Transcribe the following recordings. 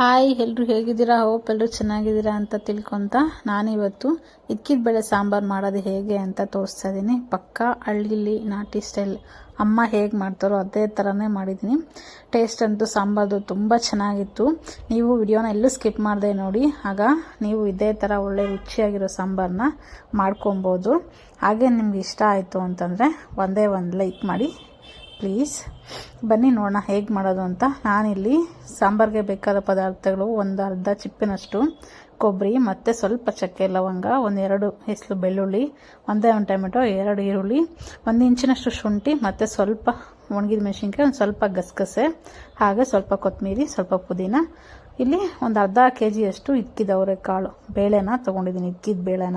Hi ಎಲ್ಲರೂ ಹೇಗಿದ್ದೀರಾ? Hope ಎಲ್ಲರೂ ಚೆನ್ನಾಗಿದ್ದೀರಾ ಅಂತ ತಿಳ್ಕೊತ ನಾನಿವತ್ತು ಇಕ್ಕಿದ ಬೆಳೆ ಸಾಂಬಾರು ಮಾಡೋದು ಹೇಗೆ ಅಂತ ತೋರಿಸ್ತಾ ಇದ್ದೀನಿ ಪಕ್ಕ ಹಳ್ಳಿಲಿ ನಾಟಿ ಸ್ಟೈಲ್ ಅಮ್ಮ ಹೇಗೆ ಮಾಡ್ತಾರೋ ಅದೇ ಥರನೇ ಮಾಡಿದ್ದೀನಿ ಟೇಸ್ಟ್ ಅಂತೂ ಸಾಂಬಾರ್ದು ತುಂಬ ಚೆನ್ನಾಗಿತ್ತು. ನೀವು ವಿಡಿಯೋನ ಎಲ್ಲೂ ಸ್ಕಿಪ್ ಮಾಡಿದೆ ನೋಡಿ. ಆಗ ನೀವು ಇದೇ ಥರ ಒಳ್ಳೆ ರುಚಿಯಾಗಿರೋ ಸಾಂಬಾರನ್ನ ಮಾಡ್ಕೊಬೋದು. ಹಾಗೆ ನಿಮ್ಗೆ ಇಷ್ಟ ಆಯಿತು ಅಂತಂದರೆ ಒಂದೇ ಒಂದು ಲೈಕ್ ಮಾಡಿ. ಪ್ಲೀಸ್ ಬನ್ನಿ ನೋಡೋಣ ಹೇಗೆ ಮಾಡೋದು ಅಂತ. ನಾನಿಲ್ಲಿ ಸಾಂಬಾರಿಗೆ ಬೇಕಾದ ಪದಾರ್ಥಗಳು ಒಂದು ಅರ್ಧ ಚಿಪ್ಪಿನಷ್ಟು ಕೊಬ್ಬರಿ, ಮತ್ತು ಸ್ವಲ್ಪ ಚಕ್ಕೆ ಲವಂಗ ಒಂದೆರಡು ಹೆಸರು ಬೆಳ್ಳುಳ್ಳಿ, ಒಂದೇ ಒಂದು ಟೊಮೆಟೊ, ಎರಡು ಈರುಳ್ಳಿ, ಒಂದು ಇಂಚಿನಷ್ಟು ಶುಂಠಿ, ಮತ್ತು ಸ್ವಲ್ಪ ಒಣಗಿದ ಮೆಣಸಿನ್ಕಾಯಿ, ಒಂದು ಸ್ವಲ್ಪ ಗಸಗಸೆ, ಹಾಗೆ ಸ್ವಲ್ಪ ಕೊತ್ತಂಬರಿ ಸ್ವಲ್ಪ ಪುದೀನ. ಇಲ್ಲಿ ಒಂದು ಅರ್ಧ ಕೆ ಜಿಯಷ್ಟು ಇಕ್ಕಿದ ಕಾಳು ಬೇಳೆನ ತೊಗೊಂಡಿದ್ದೀನಿ, ಇಕ್ಕಿದ ಬೇಳೆನ.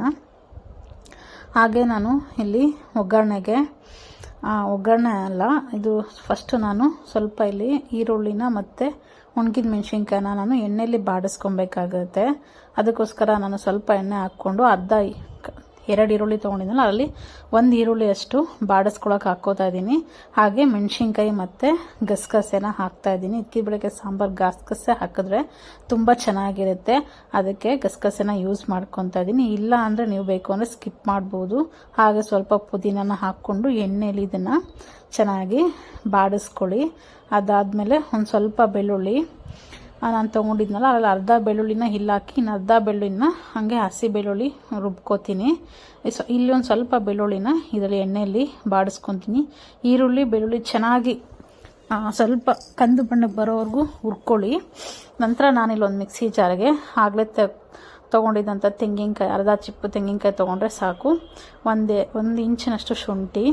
ಹಾಗೆ ನಾನು ಇಲ್ಲಿ ಒಗ್ಗರಣೆಗೆ ಒಗ್ಗರಣೆ ಅಲ್ಲ. ಇದು ಫಸ್ಟು ನಾನು ಸ್ವಲ್ಪ ಇಲ್ಲಿ ಈರುಳ್ಳಿನ ಮತ್ತು ಒಣಗಿದ ಮೆಣಸಿನ್ಕಾಯಿನ ನಾನು ಎಣ್ಣೆಯಲ್ಲಿ ಬಾಡಿಸ್ಕೊಬೇಕಾಗುತ್ತೆ. ಅದಕ್ಕೋಸ್ಕರ ನಾನು ಸ್ವಲ್ಪ ಎಣ್ಣೆ ಹಾಕ್ಕೊಂಡು ಅರ್ಧ ಎರಡು ಈರುಳ್ಳಿ ತೊಗೊಂಡಿದ್ದಲ್ಲ ಅದರಲ್ಲಿ ಒಂದು ಈರುಳ್ಳಿ ಅಷ್ಟು ಬಾಡಿಸ್ಕೊಳಕ್ಕೆ ಹಾಕ್ಕೋತಾ ಇದ್ದೀನಿ ಹಾಗೆ ಮೆಣಸಿನ್ಕಾಯಿ ಮತ್ತು ಗಸಗಸೆನ ಹಾಕ್ತಾ ಇದ್ದೀನಿ ಇಕ್ಕಿ ಬೆಳಗ್ಗೆ ಸಾಂಬಾರು ಗಸಗಸೆ ಹಾಕಿದ್ರೆ ತುಂಬ ಚೆನ್ನಾಗಿರುತ್ತೆ. ಅದಕ್ಕೆ ಗಸಗಸೆನ ಯೂಸ್ ಮಾಡ್ಕೊತಾ ಇದ್ದೀನಿ ಇಲ್ಲ ಅಂದರೆ ನೀವು ಬೇಕು ಅಂದರೆ ಸ್ಕಿಪ್ ಮಾಡ್ಬೋದು. ಹಾಗೆ ಸ್ವಲ್ಪ ಪುದೀನನ ಹಾಕ್ಕೊಂಡು ಎಣ್ಣೆಲಿ ಇದನ್ನು ಚೆನ್ನಾಗಿ ಬಾಡಿಸ್ಕೊಳ್ಳಿ. ಅದಾದಮೇಲೆ ಒಂದು ಸ್ವಲ್ಪ ಬೆಳ್ಳುಳ್ಳಿ ನಾನು ತೊಗೊಂಡಿದ್ನಲ್ಲ, ಅದ್ರಲ್ಲಿ ಅರ್ಧ ಬೆಳ್ಳುಳ್ಳಿನ ಹಿಲ್ಲಾಕಿ, ಇನ್ನು ಅರ್ಧ ಬೆಳ್ಳುಳ್ಳಿನ ಹಾಗೆ ಹಸಿ ಬೆಳ್ಳುಳ್ಳಿ ರುಬ್ಕೋತೀನಿ. ಸೊ ಇಲ್ಲಿ ಒಂದು ಸ್ವಲ್ಪ ಬೆಳ್ಳುಳ್ಳಿನ ಇದರಲ್ಲಿ ಎಣ್ಣೆಯಲ್ಲಿ ಬಾಡಿಸ್ಕೊತೀನಿ. ಈರುಳ್ಳಿ, ಬೆಳ್ಳುಳ್ಳಿ ಚೆನ್ನಾಗಿ ಸ್ವಲ್ಪ ಕಂದು ಬಣ್ಣಕ್ಕೆ ಬರೋವರೆಗೂ ಹುರ್ಕೊಳ್ಳಿ. ನಂತರ ನಾನಿಲ್ಲಿ ಒಂದು ಮಿಕ್ಸಿ ಜಾರಿಗೆ ಆಗಲೇ ತ ತೊಗೊಂಡಿದ್ದಂಥ ತೆಂಗಿನಕಾಯಿ, ಅರ್ಧ ಚಿಪ್ಪು ತೆಂಗಿನಕಾಯಿ ತೊಗೊಂಡ್ರೆ ಸಾಕು. ಒಂದೇ, ಒಂದು ಇಂಚಿನಷ್ಟು ಶುಂಠಿ,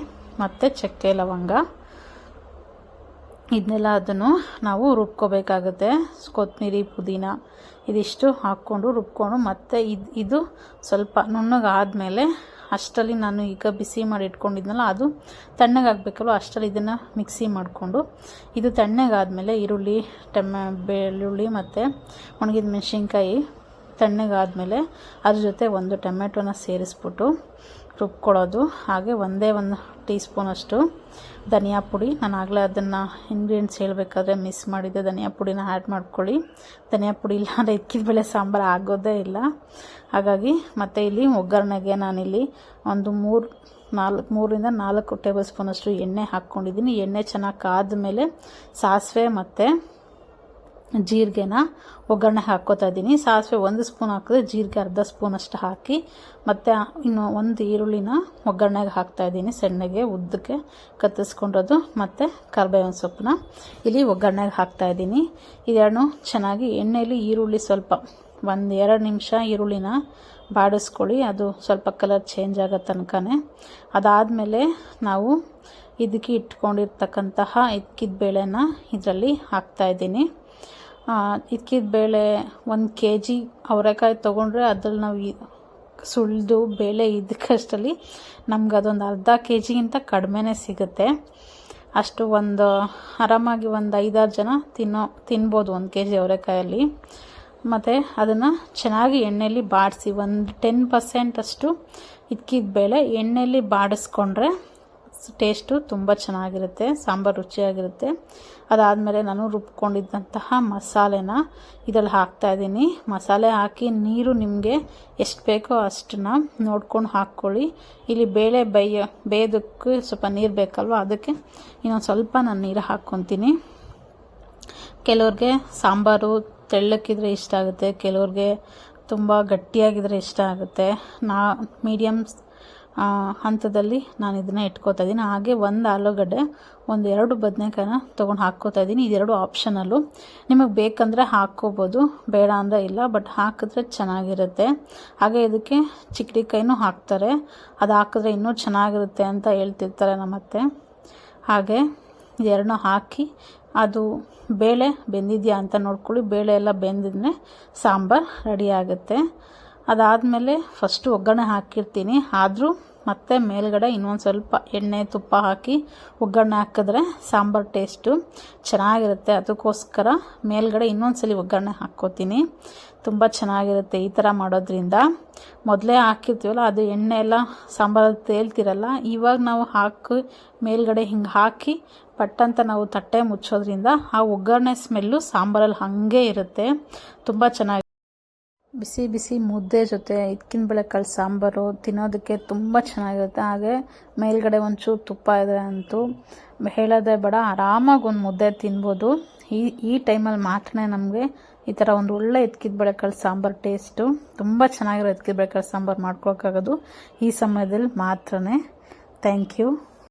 ಮತ್ತು ಚಕ್ಕೆ ಲವಂಗ. ಇದನ್ನೆಲ್ಲ ಅದನ್ನು ನಾವು ರುಬ್ಕೋಬೇಕಾಗುತ್ತೆ. ಕೊತ್ತಂಬರಿ ಪುದೀನ ಇದಿಷ್ಟು ಹಾಕ್ಕೊಂಡು ರುಬ್ಕೊಂಡು ಮತ್ತೆ ಇದು ಇದು ಸ್ವಲ್ಪ ನುಣ್ಣಗಾದಮೇಲೆ ಅಷ್ಟರಲ್ಲಿ ನಾನು ಈಗ ಬಿಸಿ ಮಾಡಿ ಇಟ್ಕೊಂಡಿದ್ನಲ್ಲ, ಅದು ತಣ್ಣಗಾಗಬೇಕಲ್ವ ಅಷ್ಟರಲ್ಲಿ ಇದನ್ನು ಮಿಕ್ಸಿ ಮಾಡಿಕೊಂಡು. ಇದು ತಣ್ಣಗಾದಮೇಲೆ ಈರುಳ್ಳಿ, ಟಮ, ಬೆಳ್ಳುಳ್ಳಿ ಮತ್ತು ಒಣಗಿದ ಮೆಣಸಿನ್ಕಾಯಿ ತಣ್ಣಗಾದಮೇಲೆ ಅದ್ರ ಜೊತೆ ಒಂದು ಟೊಮೆಟೊನ ಸೇರಿಸ್ಬಿಟ್ಟು ರುಬ್ಕೊಳ್ಳೋದು. ಹಾಗೆ ಒಂದೇ ಒಂದು ಟೀ ಸ್ಪೂನಷ್ಟು ಧನಿಯಾ ಪುಡಿ. ನಾನು ಆಗಲೇ ಅದನ್ನು ಇಂಗ್ರೀಡಿಯೆಂಟ್ಸ್ ಹೇಳಬೇಕಾದ್ರೆ ಮಿಸ್ ಮಾಡಿದ್ದೆ ಧನಿಯಾ ಪುಡಿನ ಆ್ಯಡ್ ಮಾಡ್ಕೊಳ್ಳಿ. ಧನಿಯಾ ಪುಡಿ ಇಲ್ಲ ಅಂದರೆ ಇಕ್ಕಿದ ಬೇಳೆ ಸಾಂಬಾರು ಆಗೋದೇ ಇಲ್ಲ. ಹಾಗಾಗಿ ಮತ್ತು ಇಲ್ಲಿ ಒಗ್ಗರಣೆಗೆ ನಾನಿಲ್ಲಿ ಒಂದು ಮೂರು ನಾಲ್ಕು ಮೂರಿಂದ ನಾಲ್ಕು ಟೇಬಲ್ ಸ್ಪೂನಷ್ಟು ಎಣ್ಣೆ ಹಾಕ್ಕೊಂಡಿದ್ದೀನಿ. ಎಣ್ಣೆ ಚೆನ್ನಾಗಿ ಕಾದ ಮೇಲೆ ಸಾಸಿವೆ ಮತ್ತು ಜೀರಿಗೆನ ಒಗ್ಗರಣೆ ಹಾಕ್ಕೋತಾ ಇದ್ದೀನಿ. ಸಾಸಿವೆ ಒಂದು ಸ್ಪೂನ್ ಹಾಕಿದ್ರೆ ಜೀರಿಗೆ ಅರ್ಧ ಸ್ಪೂನ್ ಅಷ್ಟು ಹಾಕಿ, ಮತ್ತು ಇನ್ನು ಒಂದು ಈರುಳ್ಳಿನ ಒಗ್ಗರಣೆಗೆ ಹಾಕ್ತಾ ಇದ್ದೀನಿ ಸಣ್ಣಗೆ, ಉದ್ದಕ್ಕೆ ಕತ್ತರಿಸ್ಕೊಂಡೋದು ಮತ್ತು ಕರ್ಬೇವಿನ ಸೊಪ್ಪನ್ನ ಇಲ್ಲಿ ಒಗ್ಗರಣೆಗೆ ಹಾಕ್ತಾ ಇದ್ದೀನಿ. ಇದೆರಡು ಚೆನ್ನಾಗಿ ಎಣ್ಣೆಯಲ್ಲಿ ಈರುಳ್ಳಿ ಸ್ವಲ್ಪ ಒಂದು ಎರಡು ನಿಮಿಷ ಈರುಳ್ಳಿನ ಬಾಡಿಸ್ಕೊಳ್ಳಿ. ಅದು ಸ್ವಲ್ಪ ಕಲರ್ ಚೇಂಜ್ ಆಗೋ ತನಕನೇ. ಅದಾದಮೇಲೆ ನಾವು ಇದಕ್ಕೆ ಇಟ್ಕೊಂಡಿರ್ತಕ್ಕಂತಹ ಇದ್ಕಿದ ಬೇಳೆನ ಇದರಲ್ಲಿ ಹಾಕ್ತಾ ಇದ್ದೀನಿ. ಇದ್ಕಿದ ಬೇಳೆ ಒಂದು ಕೆ ಜಿ ಅವರೆಕಾಯಿ ತೊಗೊಂಡ್ರೆ ಅದ್ರಲ್ಲಿ ನಾವು ಸುಳಿದು ಬೇಳೆ ಇದಕ್ಕಷ್ಟರಲ್ಲಿ ನಮ್ಗೆ ಅದೊಂದು ಅರ್ಧ ಕೆ ಜಿಗಿಂತ ಕಡಿಮೆನೇ ಸಿಗುತ್ತೆ. ಅಷ್ಟು ಒಂದು ಆರಾಮಾಗಿ ಒಂದು ಐದಾರು ಜನ ತಿನ್ನೋ, ತಿನ್ಬೋದು ಒಂದು ಕೆ ಜಿ ಅವರೆಕಾಯಲ್ಲಿ. ಮತ್ತು ಅದನ್ನು ಚೆನ್ನಾಗಿ ಎಣ್ಣೆಯಲ್ಲಿ ಬಾಡಿಸಿ ಒಂದು ಟೆನ್ ಪರ್ಸೆಂಟ್ ಅಷ್ಟು ಇಕ್ಕಿದ ಬೇಳೆ ಎಣ್ಣೆಯಲ್ಲಿ ಬಾಡಿಸ್ಕೊಂಡ್ರೆ ಟೇಸ್ಟು ತುಂಬ ಚೆನ್ನಾಗಿರುತ್ತೆ, ಸಾಂಬಾರು ರುಚಿಯಾಗಿರುತ್ತೆ. ಅದಾದಮೇಲೆ ನಾನು ರುಬ್ಕೊಂಡಿದ್ದಂತಹ ಮಸಾಲೆನ ಇದರಲ್ಲಿ ಹಾಕ್ತಾಯಿದ್ದೀನಿ ಮಸಾಲೆ ಹಾಕಿ ನೀರು ನಿಮಗೆ ಎಷ್ಟು ಬೇಕೋ ಅಷ್ಟನ್ನ ನೋಡ್ಕೊಂಡು ಹಾಕ್ಕೊಳ್ಳಿ. ಇಲ್ಲಿ ಬೇಳೆ ಬೇಯ, ಬೇಯೋದಕ್ಕೆ ಸ್ವಲ್ಪ ನೀರು ಬೇಕಲ್ವ, ಅದಕ್ಕೆ ಇನ್ನೊಂದು ಸ್ವಲ್ಪ ನಾನು ನೀರು ಹಾಕ್ಕೊತೀನಿ. ಕೆಲವ್ರಿಗೆ ಸಾಂಬಾರು ತೆಳ್ಳಕ್ಕಿದ್ರೆ ಇಷ್ಟ ಆಗುತ್ತೆ, ಕೆಲವ್ರಿಗೆ ತುಂಬ ಗಟ್ಟಿಯಾಗಿದ್ರೆ ಇಷ್ಟ ಆಗುತ್ತೆ. ನಾ ಮೀಡಿಯಮ್ ಹಂತದಲ್ಲಿ ನಾನು ಇದನ್ನು ಇಟ್ಕೋತಾ ಇದ್ದೀನಿ. ಹಾಗೆ ಒಂದು ಆಲೂಗಡ್ಡೆ, ಒಂದು ಎರಡು ಬದನೆಕಾಯಿನ ತೊಗೊಂಡು ಹಾಕ್ಕೋತಾ ಇದ್ದೀನಿ. ಇದೆರಡು ಆಪ್ಷನಲ್ಲು ನಿಮಗೆ ಬೇಕಂದರೆ ಹಾಕ್ಕೋಬೋದು, ಬೇಡ ಅಂದರೆ ಇಲ್ಲ ಬಟ್ ಹಾಕಿದ್ರೆ ಚೆನ್ನಾಗಿರುತ್ತೆ. ಹಾಗೆ ಇದಕ್ಕೆ ಚಿಕ್ಕಡಿಕಾಯಿನೂ ಹಾಕ್ತಾರೆ. ಅದು ಹಾಕಿದ್ರೆ ಇನ್ನೂ ಚೆನ್ನಾಗಿರುತ್ತೆ ಅಂತ ಹೇಳ್ತಿರ್ತಾರೆ ನಮ್ಮತ್ತೆ. ಹಾಗೆ ಇದೆರಡನ್ನ ಹಾಕಿ, ಅದು ಬೇಳೆ ಬೆಂದಿದೆಯಾ ಅಂತ ನೋಡ್ಕೊಳ್ಳಿ. ಬೇಳೆ ಎಲ್ಲ ಬೆಂದಿದ್ರೆ ಸಾಂಬಾರು ರೆಡಿ ಆಗುತ್ತೆ. ಅದಾದಮೇಲೆ ಫಸ್ಟು ಒಗ್ಗರಣೆ ಹಾಕಿರ್ತೀನಿ. ಆದರೂ ಮತ್ತು ಮೇಲ್ಗಡೆ ಇನ್ನೊಂದು ಸ್ವಲ್ಪ ಎಣ್ಣೆ, ತುಪ್ಪ ಹಾಕಿ ಒಗ್ಗರಣೆ ಹಾಕಿದ್ರೆ ಸಾಂಬಾರು ಟೇಸ್ಟು ಚೆನ್ನಾಗಿರುತ್ತೆ. ಅದಕ್ಕೋಸ್ಕರ ಮೇಲ್ಗಡೆ ಇನ್ನೊಂದು ಸಲ ಒಗ್ಗರಣೆ ಹಾಕ್ಕೋತೀನಿ. ತುಂಬ ಚೆನ್ನಾಗಿರುತ್ತೆ ಈ ಥರ ಮಾಡೋದ್ರಿಂದ. ಮೊದಲೇ ಹಾಕಿರ್ತೀವಲ್ಲ, ಅದು ಎಣ್ಣೆ ಎಲ್ಲ ಸಾಂಬಾರಲ್ಲಿ ತೇಲ್ತಿರಲ್ಲ, ಇವಾಗ ನಾವು ಹಾಕಿ ಮೇಲ್ಗಡೆ ಹಿಂಗೆ ಹಾಕಿ ಪಟ್ಟಂತ ನಾವು ತಟ್ಟೆ ಮುಚ್ಚೋದ್ರಿಂದ ಆ ಒಗ್ಗರಣೆ ಸ್ಮೆಲ್ಲು ಸಾಂಬಾರಲ್ಲಿ ಹಾಗೆ ಇರುತ್ತೆ. ತುಂಬ ಚೆನ್ನಾಗಿ ಬಿಸಿ ಬಿಸಿ ಮುದ್ದೆ ಜೊತೆ ಇದ್ಕಿನ ಬೇಳೆಕಾಳು ಸಾಂಬಾರು ತಿನ್ನೋದಕ್ಕೆ ತುಂಬ ಚೆನ್ನಾಗಿರುತ್ತೆ. ಹಾಗೆ ಮೇಲ್ಗಡೆ ಒಂಚೂರು ತುಪ್ಪ ಇದೆ ಅಂತೂ ಹೇಳೋದೇ ಬೇಡ, ಆರಾಮಾಗಿ ಒಂದು ಮುದ್ದೆ ತಿನ್ಬೋದು. ಈ ಈ ಟೈಮಲ್ಲಿ ಮಾತ್ರ ನಮಗೆ ಈ ಥರ ಒಂದು ಒಳ್ಳೆ ಎತ್ಕಿದ ಬೆಳೆಕಾಳು ಸಾಂಬಾರು ಟೇಸ್ಟು ತುಂಬ ಚೆನ್ನಾಗಿರೋ ಎತ್ಕಿದ ಬೆಳೆಕಾಳು ಸಾಂಬಾರು ಮಾಡ್ಕೊಳಕ್ಕಾಗೋದು ಈ ಸಮಯದಲ್ಲಿ ಮಾತ್ರನೇ. Thank you.